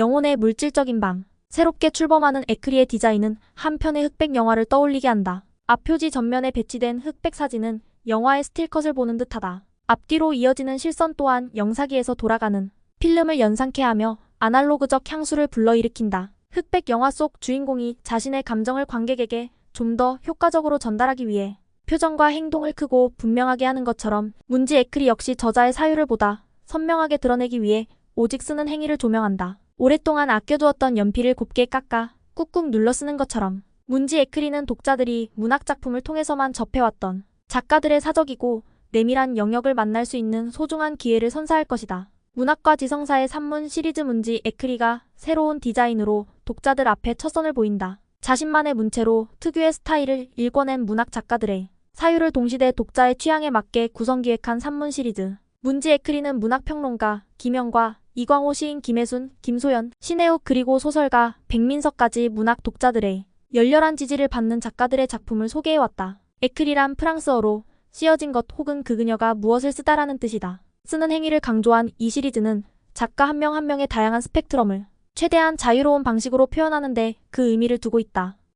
영혼의 물질적인 방. 새롭게 출범하는 에크리의 디자인은 한편의 흑백 영화를 떠올리게 한다. 앞표지 전면에 배치된 흑백 사진은 영화의 스틸컷을 보는 듯하다. 앞뒤로 이어지는 실선 또한 영사기에서 돌아가는 필름을 연상케 하며 아날로그적 향수를 불러일으킨다. 흑백 영화 속 주인공이 자신의 감정을 관객에게 좀 더 효과적으로 전달하기 위해 표정과 행동을 크고 분명하게 하는 것처럼 문지 에크리 역시 저자의 사유를 보다 선명하게 드러내기 위해 오직 쓰는 행위를 조명한다. 오랫동안 아껴두었던 연필을 곱게 깎아 꾹꾹 눌러 쓰는 것처럼 문지 에크리는 독자들이 문학작품을 통해서만 접해왔던 작가들의 사적이고 내밀한 영역을 만날 수 있는 소중한 기회를 선사할 것이다. 문학과 지성사의 산문 시리즈 문지 에크리가 새로운 디자인으로 독자들 앞에 첫 선을 보인다. 자신만의 문체로 특유의 스타일을 일궈낸 문학 작가들의 사유를 동시대 독자의 취향에 맞게 구성 기획한 산문 시리즈. 문지 에크리는 문학평론가 김영과 이광호 시인 김혜순, 김소연, 신혜욱 그리고 소설가 백민석까지 문학 독자들의 열렬한 지지를 받는 작가들의 작품을 소개해왔다. 에크리란 프랑스어로 씌어진 것 혹은 그 그녀가 무엇을 쓰다라는 뜻이다. 쓰는 행위를 강조한 이 시리즈는 작가 한 명한 명의 다양한 스펙트럼을 최대한 자유로운 방식으로 표현하는데 그 의미를 두고 있다.